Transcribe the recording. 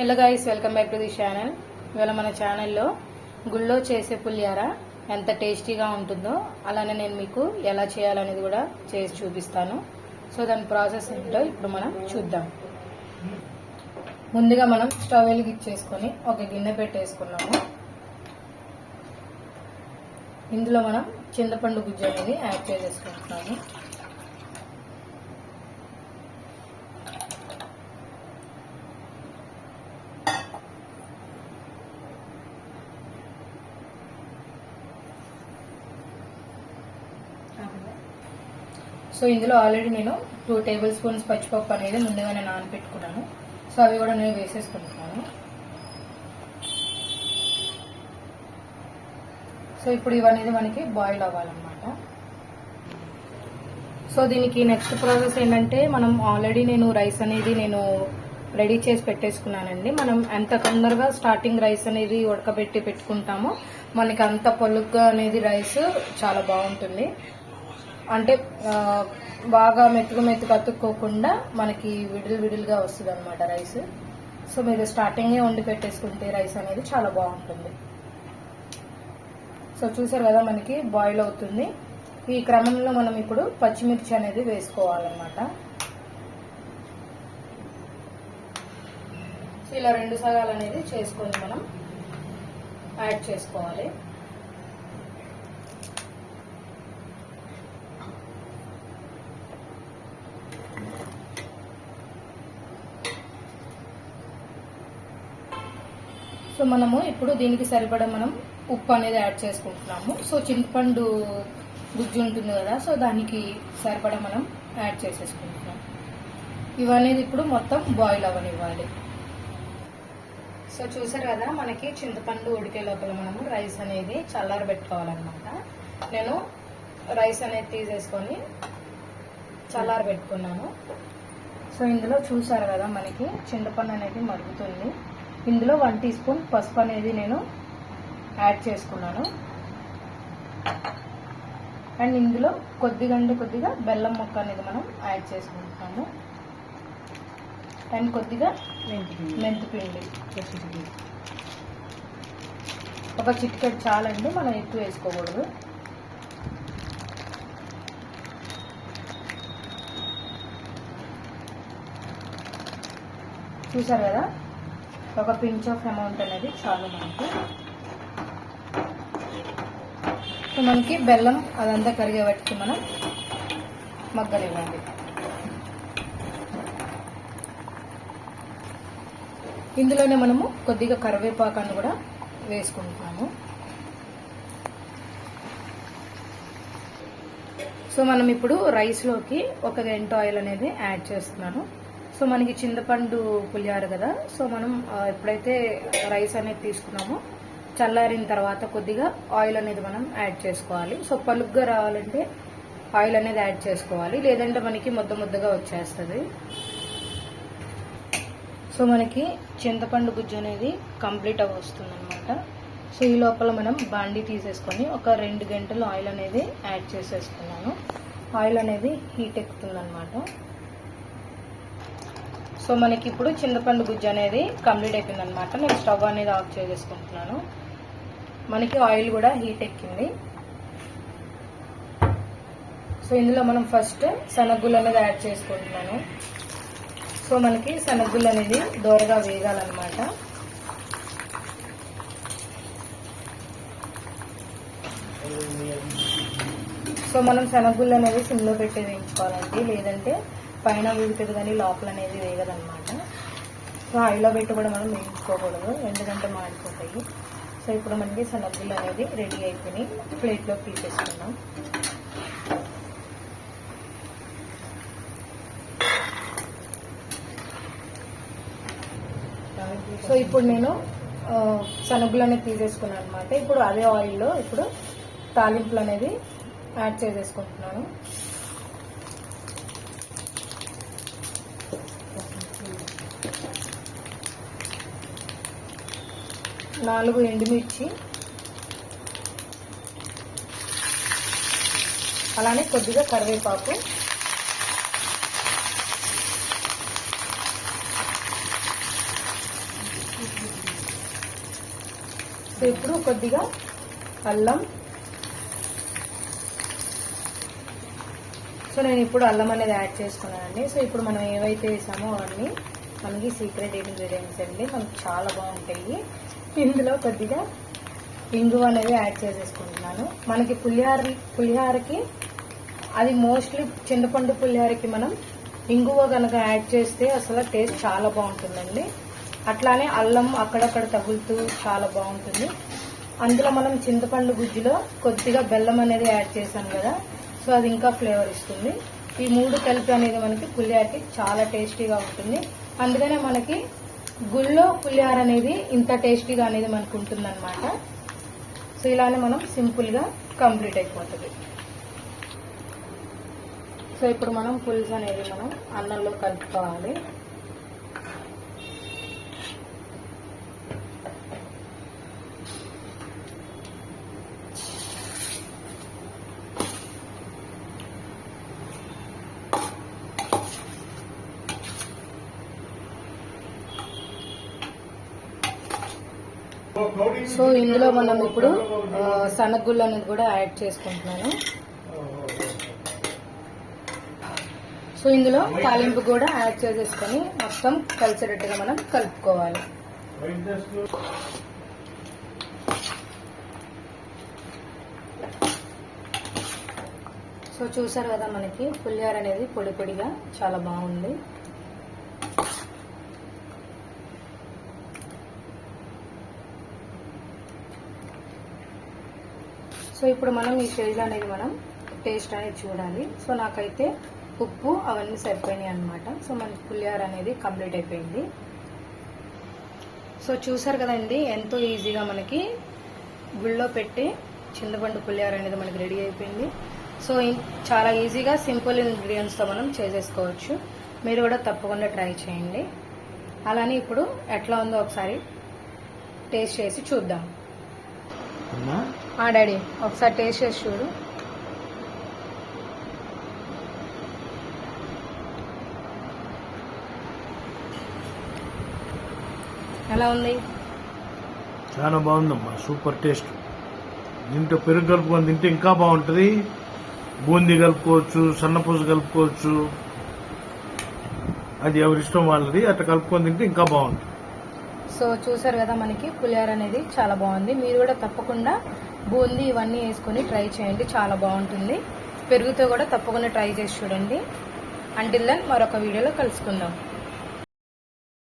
Hello guys welcome back to the channel ఇవాళ మన ఛానల్లో గుళ్ళో చేసే పులియార ఎంత టేస్టీగా ఉంటుందో అలానే నేను మీకు ఎలా చేయాలనేది కూడా చేసి చూపిస్తాను. సో దాని ప్రాసెస్ ఏంటో ఇప్పుడు మనం చూద్దాం. ముందుగా మనం స్టవ్ వెలిగిచ్చేసుకొని ఒక గిన్నె పెట్టేసుకున్నాము. ఇందులో మనం చింతపండు గుజ్జు అనేది యాడ్ చేసేసుకుంటున్నాము. సో ఇందులో ఆల్రెడీ నేను టూ టేబుల్ స్పూన్స్ పచ్చిపప్పు అనేది ముందుగానే నానబెట్టుకున్నాను సో అవి కూడా నేను వేసేసుకుంటున్నాను. సో ఇప్పుడు ఇవన్నీ మనకి బాయిల్ అవ్వాలన్నమాట. సో దీనికి నెక్స్ట్ ప్రాసెస్ ఏంటంటే మనం ఆల్రెడీ నేను రైస్ అనేది నేను రెడీ చేసి పెట్టేసుకున్నానండి. మనం ఎంత తొందరగా స్టార్టింగ్ రైస్ అనేది ఉడకబెట్టి పెట్టుకుంటామో మనకి అంత పొలుగ్గా అనేది రైస్ చాలా బాగుంటుంది. అంటే బాగా మెతుకు మెతుకు అతుక్కోకుండా మనకి విడిల్ విడిల్గా వస్తుంది అనమాట రైస్. సో మీరు స్టార్టింగే వండి పెట్టేసుకుంటే రైస్ అనేది చాలా బాగుంటుంది. సో చూసారు కదా మనకి బాయిల్ అవుతుంది. ఈ క్రమంలో మనం ఇప్పుడు పచ్చిమిర్చి అనేది వేసుకోవాలన్నమాట. సో ఇలా రెండు సగాలు అనేది చేసుకొని మనం యాడ్ చేసుకోవాలి. సో మనము ఇప్పుడు దీనికి సరిపడా మనం ఉప్పు అనేది యాడ్ చేసుకుంటున్నాము. సో చింతపండు గుజ్జు ఉంటుంది కదా సో దానికి సరిపడా మనం యాడ్ చేసేసుకుంటున్నాం ఇవనేది ఇప్పుడు మొత్తం బాయిల్ అవ్వనివ్వాలి. సో చూసారు కదా మనకి చింతపండు ఉడికే లోపల మనము రైస్ అనేది చల్లారబెట్టుకోవాలన్నమాట నేను రైస్ అనేది తీసేసుకొని చల్లారబెట్టుకున్నాను సో ఇందులో చూసారు కదా మనకి చింతపండు అనేది మరుగుతుంది. ఇందులో వన్ టీ స్పూన్ పసుపు అనేది నేను యాడ్ చేసుకున్నాను. అండ్ ఇందులో కొద్దిగా అంటే కొద్దిగా బెల్లం ముక్క అనేది మనం యాడ్ చేసుకుంటున్నాము. అండ్ కొద్దిగా మెంతిపిండి. ఒక చిటికెట్ చాలండి మనం ఎక్కువ వేసుకోకూడదు. చూసారు కదా? ఒక పించ్ ఆఫ్ అమౌంట్ అనేది చాలు మనకి. సో మనకి బెల్లం అదంతా కరిగే వాటికి మనం మగ్గనివ్వండి. ఇందులోనే మనము కొద్దిగా కరివేపాకాన్ని కూడా వేసుకుంటున్నాము సో మనం ఇప్పుడు రైస్లోకి ఒక గంట ఆయిల్ అనేది యాడ్ చేస్తున్నాను. సో మనకి చింతపండు పులిహార కదా. సో మనం ఎప్పుడైతే రైస్ అనేది తీసుకున్నామో చల్లారిన తర్వాత కొద్దిగా ఆయిల్ అనేది మనం యాడ్ చేసుకోవాలి. సో పలుగ్గా రావాలంటే ఆయిల్ అనేది యాడ్ చేసుకోవాలి. లేదంటే మనకి ముద్ద ముద్దగా వచ్చేస్తుంది. సో మనకి చింతపండు గుజ్జు అనేది కంప్లీట్ అవి వస్తుంది అనమాట సో ఈ లోపల మనం బాండీ తీసేసుకొని ఒక రెండు గంటలు ఆయిల్ అనేది యాడ్ చేసేసుకున్నాను. ఆయిల్ అనేది హీట్ ఎక్కుతుంది అనమాట సో మనకి ఇప్పుడు చింతపండు గుజ్జు అనేది కంప్లీట్ అయిపోయింది అనమాట నేను స్టవ్ అనేది ఆఫ్ చేసేసుకుంటున్నాను. మనకి ఆయిల్ కూడా హీట్ ఎక్కింది. సో ఇందులో మనం ఫస్ట్ శనగగుళ్ళు అనేది యాడ్ చేసుకుంటున్నాను. సో మనకి శనగగుళ్ళు అనేది దోరగా వేగాలన్నమాట. సో మనం శనగుళ్ళు అనేది సిమ్లో పెట్టి వేయించుకోవాలండి. లేదంటే పైన వేగుతుంది కానీ లోపల అనేది వేగదనమాట సో హైలో పెట్టి కూడా మనం వేయించుకోకూడదు ఎందుకంటే మాడిపోతాయి. సో ఇప్పుడు మనకి శనగగుళ్ళు అనేది రెడీ అయిపోయి ప్లేట్లో తీసేసుకున్నాం సో ఇప్పుడు నేను ఆ, అనేది తీసేసుకున్నాను అనమాట. ఇప్పుడు అదే ఆయిల్లో ఇప్పుడు తాలింపులు అనేది యాడ్ చేసేసుకుంటున్నాను. నాలుగు ఎండుమిర్చి. అలానే కొద్దిగా కరివేపాకు. ఇప్పుడు కొద్దిగా అల్లం. సో నేను ఇప్పుడు అల్లం అనేది యాడ్ చేసుకున్నానండి. సో ఇప్పుడు మనం ఏవైతే వేసామో అవన్నీ మనకి సీక్రెట్ ఇంగ్రీడియంట్స్ అండి. మనకి చాలా బాగుంటాయి. ఇందులో కొద్దిగా ఇంగువ అనేది యాడ్ చేసేసుకుంటున్నాను. మనకి పులిహార పులిహారకి అది మోస్ట్లీ చింతపండు పులిహారకి మనం ఇంగువ కనుక యాడ్ చేస్తే అసలు టేస్ట్ చాలా బాగుంటుందండి. అట్లానే అల్లం అక్కడక్కడ తగులుతూ చాలా బాగుంటుంది. అందులో మనం చింతపండు గుజ్జులో కొద్దిగా బెల్లం అనేది యాడ్ చేసాం కదా సో అది ఇంకా ఫ్లేవర్ ఇస్తుంది. ఈ మూడు కలిపి అనేది మనకి పులిహారకి చాలా టేస్టీగా ఉంటుంది. అందుకనే మనకి గుళ్ళో పులిహార అనేది ఇంత టేస్టీగా అనేది మనకు ఉంటుందన్నమాట. సో ఇలానే మనం సింపుల్గా కంప్లీట్ అయిపోతుంది. సో ఇప్పుడు మనం పులుసు అనేది మనం అన్నంలో కలుపుకోవాలి. సో ఇందులో మనం ఇప్పుడు ఆ, శనగగుళ్ళు అనేది కూడా యాడ్ చేసుకుంటున్నాను. సో ఇందులో తాలింపు కూడా యాడ్ చేసేసుకొని మొత్తం కలిసేటట్టుగా మనం కలుపుకోవాలి. సో చూసారు కదా మనకి పులిహార అనేది పొడి పొడిగా చాలా బాగుంది. సో ఇప్పుడు మనం ఈ స్టేజ్లో అనేది మనం టేస్ట్ అనేది చూడాలి. సో నాకైతే ఉప్పు అవన్నీ సరిపోయినాయి అనమాట సో మనకి పులిహార అనేది కంప్లీట్ అయిపోయింది. సో చూసారు కదండి ఎంతో ఈజీగా మనకి గుళ్ళో పెట్టి చింతపండు పులిహార అనేది మనకి రెడీ అయిపోయింది. సో చాలా ఈజీగా సింపుల్ ఇంగ్రీడియంట్స్తో మనం చేసేసుకోవచ్చు. మీరు కూడా తప్పకుండా ట్రై చేయండి. అలానే ఇప్పుడు ఎట్లా ఉందో ఒకసారి టేస్ట్ చేసి చూద్దాం. డాడీ ఒకసారి టేస్ట్ చేసి చూడు. ఎలా ఉంది? చాలా బాగుందమ్మా సూపర్ టేస్ట్. దీంట్లో పెరుగు కలుపుకొని తింటే ఇంకా బాగుంటుంది. బూందీ కలుపుకోవచ్చు సన్నపూస కలుపుకోవచ్చు. అది ఎవరి ఇష్టం వాళ్ళది అట్లా కలుపుకొని తింటే ఇంకా బాగుంటుంది. సో చూసారు కదా మనకి పులిహోర అనేది చాలా బాగుంది. మీరు కూడా తప్పకుండా బూందీ ఇవన్నీ వేసుకొని ట్రై చేయండి చాలా బాగుంటుంది. పెరుగుతో కూడా తప్పకుండా ట్రై చేసి చూడండి. అంటిల్ దెన్ మరొక వీడియోలో కలుసుకుందాం.